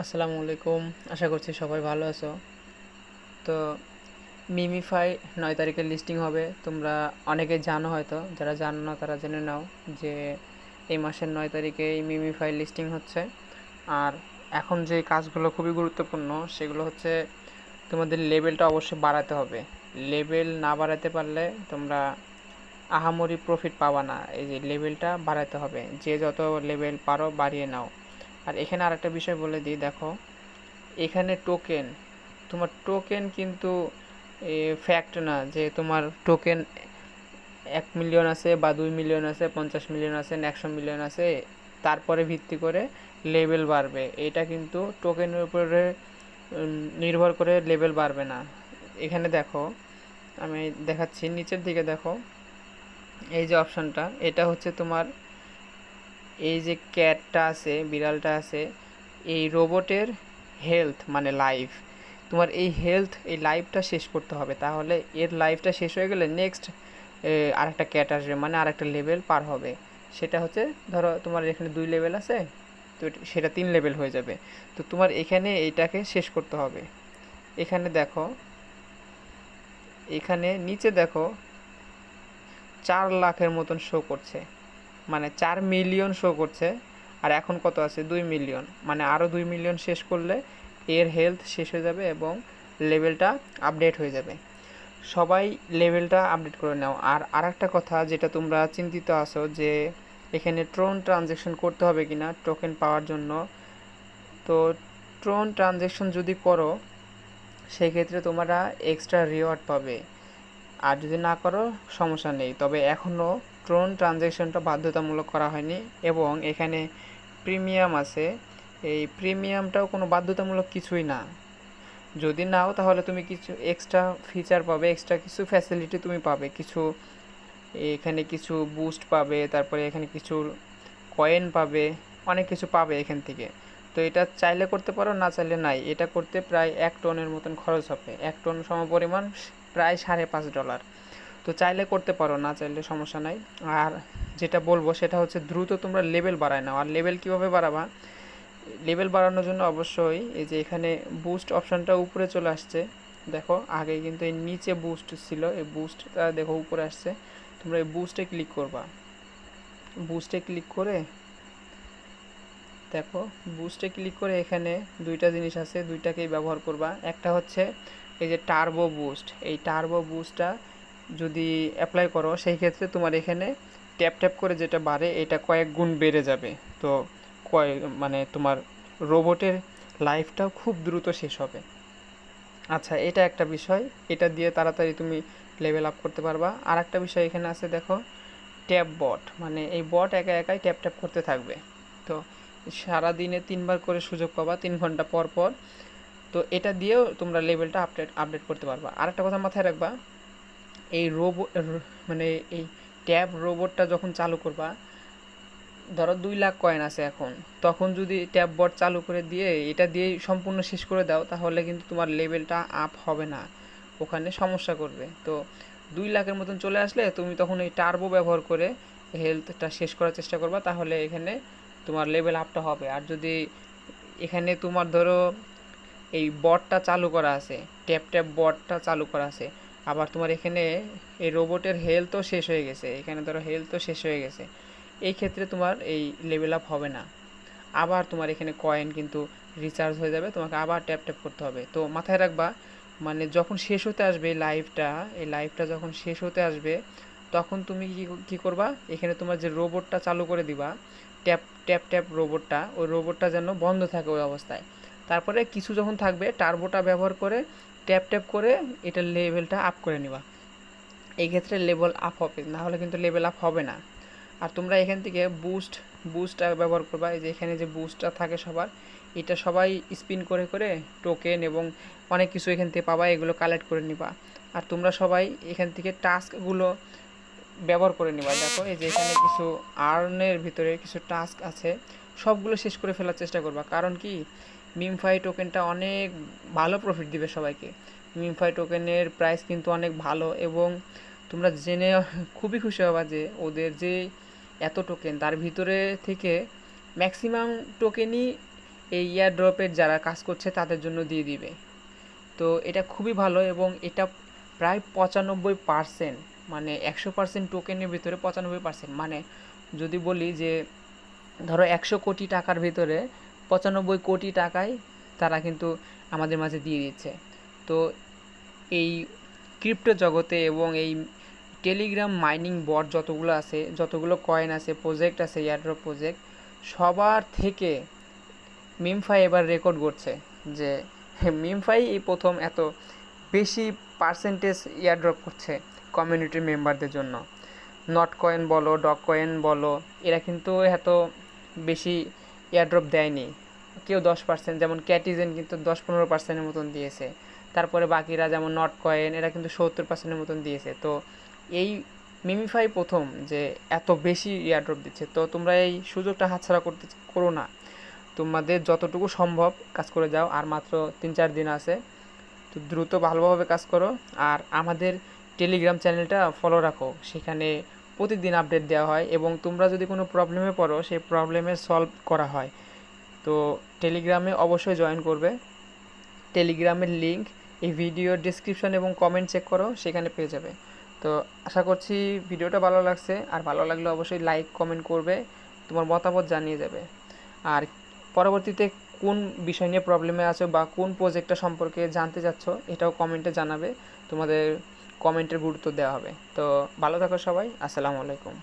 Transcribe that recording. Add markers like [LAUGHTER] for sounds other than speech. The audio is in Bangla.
আসসালামু আলাইকুম। আশা করছি সবাই ভালো আছো। তো মিমিফাই নয় তারিখে লিস্টিং হবে। তোমরা অনেকে জানো হয়তো, যারা জানো না তারা জেনে নাও যে এই মাসের নয় তারিখে এই মিমিফাই লিস্টিং হচ্ছে। আর এখন যে কাজগুলো খুবই গুরুত্বপূর্ণ, সেগুলো হচ্ছে তোমাদের লেভেলটা অবশ্যই বাড়াতে হবে। লেভেল না বাড়াতে পারলে তোমরা আহামরি প্রফিট পাবা না। এই যে লেভেলটা বাড়াতে হবে। যে যত লেভেল পারো বাড়িয়ে নাও। আর এখানে আরেকটা বিষয় বলে দিই, দেখো। এখানে টোকেন তোমার টোকেন কিন্তু ফ্যাক্ট না যে তোমার টোকেন এক মিলিয়ন আছে বা দুই মিলিয়ন আছে, পঞ্চাশ মিলিয়ন আছে একশো মিলিয়ন আছে, তারপরে ভিত্তি করে লেভেল বাড়বে। এটা কিন্তু টোকেনের উপরে নির্ভর করে লেভেল বাড়বে না। এখানে দেখো, আমি দেখাচ্ছি, নিচের দিকে দেখো, এই যে অপশানটা এটা হচ্ছে তোমার এই যে ক্যাটটা আছে, বিড়ালটা আছে, এই রোবটের হেলথ মানে লাইফ। তোমার এই হেলথ, এই লাইফটা শেষ করতে হবে। তাহলে এর লাইফটা শেষ হয়ে গেলে নেক্সট আরেকটা ক্যাট আসবে মানে আরেকটা লেভেল পার হবে। সেটা হচ্ছে, ধরো তোমার এখানে দুই লেভেল আছে, তো সেটা তিন লেভেল হয়ে যাবে। তো তোমার এখানে এইটাকে শেষ করতে হবে। এখানে দেখো, এখানে নিচে দেখো, চার লাখের মতন শো করছে। মানে চার মিলিয়ন শো করছে, আর এখন কত আছে? দুই মিলিয়ন মানে আরও দুই মিলিয়ন শেষ করলে এর হেলথ শেষ হয়ে যাবে এবং লেভেলটা আপডেট হয়ে যাবে। সবাই লেভেলটা আপডেট করে নাও। আর আরেকটা কথা যেটা তোমরা চিন্তিত আছো যে এখানে ট্রোন ট্রানজ্যাকশন করতে হবে কি না টোকেন পাওয়ার জন্য, তো ট্রোন ট্রানজ্যাকশন যদি করো সেই ক্ষেত্রে তোমরা এক্সট্রা রিওয়ার্ড পাবে। আর যদি না করো, সমস্যা নেই। তবে এখনও ট্রোন ট্রানজ্যাকশনটা বাধ্যতামূলক করা হয়নি এবং এখানে প্রিমিয়াম আছে। এই প্রিমিয়ামটাও কোনো বাধ্যতামূলক কিছুই না। যদি নাও, তাহলে তুমি কিছু এক্সট্রা ফিচার পাবে এক্সট্রা কিছু ফ্যাসিলিটি তুমি পাবে। কিছু এখানে কিছু বুস্ট পাবে, তারপরে এখানে কিছু কয়েন পাবে, অনেক কিছু পাবে এখান থেকে। তো এটা চাইলে করতে পারো, না চাইলে নাই। এটা করতে প্রায় এক টনের মতন খরচ হবে। এক টন সমপরিমাণ প্রায় সাড়ে পাঁচ ডলার তো চাইলে করতে পারো, না চাইলে সমস্যা নাই। আর যেটা বলব সেটা হচ্ছে দ্রুত তোমরা লেভেল বাড়ায় নাও। আর লেভেল কীভাবে বাড়াবা? লেভেল বাড়ানোর জন্য অবশ্যই এই যে এখানে বুস্ট অপশানটা উপরে চলে আসছে। দেখো, আগে কিন্তু এই নিচে বুস্ট ছিল, এই বুস্টটা দেখো উপরে আসছে। তোমরা এই বুস্টে ক্লিক করবা। বুস্টে ক্লিক করে দেখো বুস্টে ক্লিক করে এখানে দুইটা জিনিস আছে, দুইটাকেই ব্যবহার করবা। একটা হচ্ছে এই যে টার্বো বুস্ট এই টার্বো বুস্টটা যদি অ্যাপ্লাই করো, সেই ক্ষেত্রে তোমার এখানে ট্যাপ ট্যাপ করে যেটা বাড়ে, এটা কয়েক গুণ বেড়ে যাবে। তো কয়েক মানে তোমার রোবটের লাইফটাও খুব দ্রুত শেষ হবে। আচ্ছা এটা একটা বিষয়। এটা দিয়ে তাড়াতাড়ি তুমি লেভেল আপ করতে পারবা। আর একটা বিষয় এখানে আছে, দেখো ট্যাপ বট মানে এই বট একা একাই ট্যাপ ট্যাপ করতে থাকবে। তো সারা দিনে তিনবার করে সুযোগ পাবা, তিন ঘণ্টা পর পর। তো এটা দিয়েও তোমরা লেভেলটা আপডেট আপডেট করতে পারবা। আর একটা কথা মাথায় রাখবা এই রোবো মানে এই ট্যাব রোবটটা যখন চালু করবা, ধরো দুই লাখ কয়েন আছে এখন, তখন যদি ট্যাব বট চালু করে দিয়ে, এটা দিয়েই সম্পূর্ণ শেষ করে দাও, তাহলে কিন্তু তোমার লেভেলটা আপ হবে না, ওখানে সমস্যা করবে। তো দুই লাখের মতন চলে আসলে তুমি তখন এই টার্বো ব্যবহার করে হেলথটা শেষ করার চেষ্টা করবা, তাহলে এখানে তোমার লেভেল আপটা হবে। আর যদি এখানে তোমার ধরো এই বটটা চালু করা আছে ট্যাপ ট্যাপ বটটা চালু করা আছে আবার তোমার এখানে এই রোবটের হেলথও শেষ হয়ে গেছে। এখানে ধরো হেলথও শেষ হয়ে গেছে। এই ক্ষেত্রে তোমার এই লেভেল আপ হবে না। আবার তোমার এখানে কয়েন কিন্তু রিচার্জ হয়ে যাবে। তোমাকে আবার ট্যাপ ট্যাপ করতে হবে। তো মাথায় রাখবা মানে যখন শেষ হতে আসবে এই লাইফটা এই লাইফটা যখন শেষ হতে আসবে, তখন তুমি কি কী করবা? এখানে তোমার যে রোবটটা চালু করে দিবা ট্যাপ ট্যাপ ট্যাপ রোবটটা ওই রোবটটা যেন বন্ধ থাকে ওই অবস্থায়। তারপরে কিছু যখন থাকবে টার্বোটা ব্যবহার করে ট্যাপ ট্যাপ করে এটার লেভেলটা আপ করে নিবা। এই ক্ষেত্রে লেভেল আপ হবে না হলে কিন্তু লেভেল আপ হবে না। আর তোমরা এখান থেকে বুস্ট বুস্টটা ব্যবহার করবা, এই যে এখানে যে বুস্টটা থাকে সবার, এটা সবাই স্পিন করে করে টোকেন এবং অনেক কিছু এখান থেকে পাবা, এগুলো কালেক্ট করে নিবা। আর তোমরা সবাই এখান থেকে টাস্কগুলো ব্যবহার করে নিবা। দেখো, এই যে এখানে কিছু আর্নের ভিতরে কিছু টাস্ক আছে, সবগুলো শেষ করে ফেলার চেষ্টা করবা। কারণ কি? মিমফাই টোকেনটা অনেক ভালো প্রফিট দিবে সবাইকে। মিমফাই টোকেনের প্রাইস কিন্তু অনেক ভালো এবং তোমরা জেনে [LAUGHS] খুবই খুশি হবা যে ওদের যে এত টোকেন তার ভিতরে থেকে ম্যাক্সিমাম টোকেনই এই ইয়ার ড্রপের যারা কাজ করছে তাদের জন্য দিয়ে দিবে। তো এটা খুবই ভালো এবং এটা প্রায় পঁচানব্বই পার্সেন্ট মানে একশো পার্সেন্ট টোকেনের ভিতরে পঁচানব্বই পার্সেন্ট মানে যদি বলি যে ধরো একশো কোটি টাকার ভিতরে পঁচানব্বই কোটি টাকায় তারা কিন্তু আমাদের মাঝে দিয়ে দিচ্ছে। তো এই ক্রিপ্টো জগতে এবং এই টেলিগ্রাম মাইনিং বট যতগুলো আছে, যতগুলো কয়েন আছে, প্রজেক্ট আছে, এয়ারড্রপ প্রজেক্ট, সবার থেকে মিমফাই এবার রেকর্ড করছে যে [LAUGHS] মিমফাই এই প্রথম এত বেশি পার্সেন্টেজ এয়ারড্রপ করছে কমিউনিটির মেম্বারদের জন্য। নট কয়েন বলো ডক কয়েন বলো, এরা কিন্তু এত বেশি এয়ারড্রপ দেয়নি। কেউ দশ পার্সেন্ট যেমন ক্যাটিজেন কিন্তু দশ পনেরো পার্সেন্টের মতন দিয়েছে। তারপরে বাকিরা যেমন নট কয়েন এরা কিন্তু সত্তর পার্সেন্টের মতন দিয়েছে। তো এই মিমিফাই প্রথম যে এত বেশি এয়ারড্রপ দিচ্ছে, তো তোমরা এই সুযোগটা হাতছাড়া করতে করো না। তোমাদের যতটুকু সম্ভব কাজ করে যাও, আর মাত্র তিন চার দিন আছে। তো দ্রুত ভালোভাবে কাজ করো, আর আমাদের টেলিগ্রাম চ্যানেলটা ফলো রাখো। সেখানে প্রতিদিন আপডেট দেওয়া হয় এবং তোমরা যদি কোনো প্রবলেমে পড়ো, সেই প্রবলেমের সলভ করা হয়। তো টেলিগ্রামে অবশ্যই জয়েন করবে। টেলিগ্রামের লিঙ্ক এই ভিডিওর ডিসক্রিপশন এবং কমেন্ট চেক করো, সেখানে পেয়ে যাবে। তো আশা করছি ভিডিওটা ভালো লাগছে। আর ভালো লাগলে অবশ্যই লাইক কমেন্ট করবে, তোমার মতামত জানিয়ে যাবে। আর পরবর্তীতে কোন বিষয় নিয়ে প্রবলেমে আছো বা কোন প্রজেক্টটা সম্পর্কে জানতে চাচ্ছ, এটাও কমেন্টে জানাবে। তোমাদের কমেন্টের গুরুত্ব দেওয়া হবে। তো ভালো থাকো সবাই আসসালামু আলাইকুম।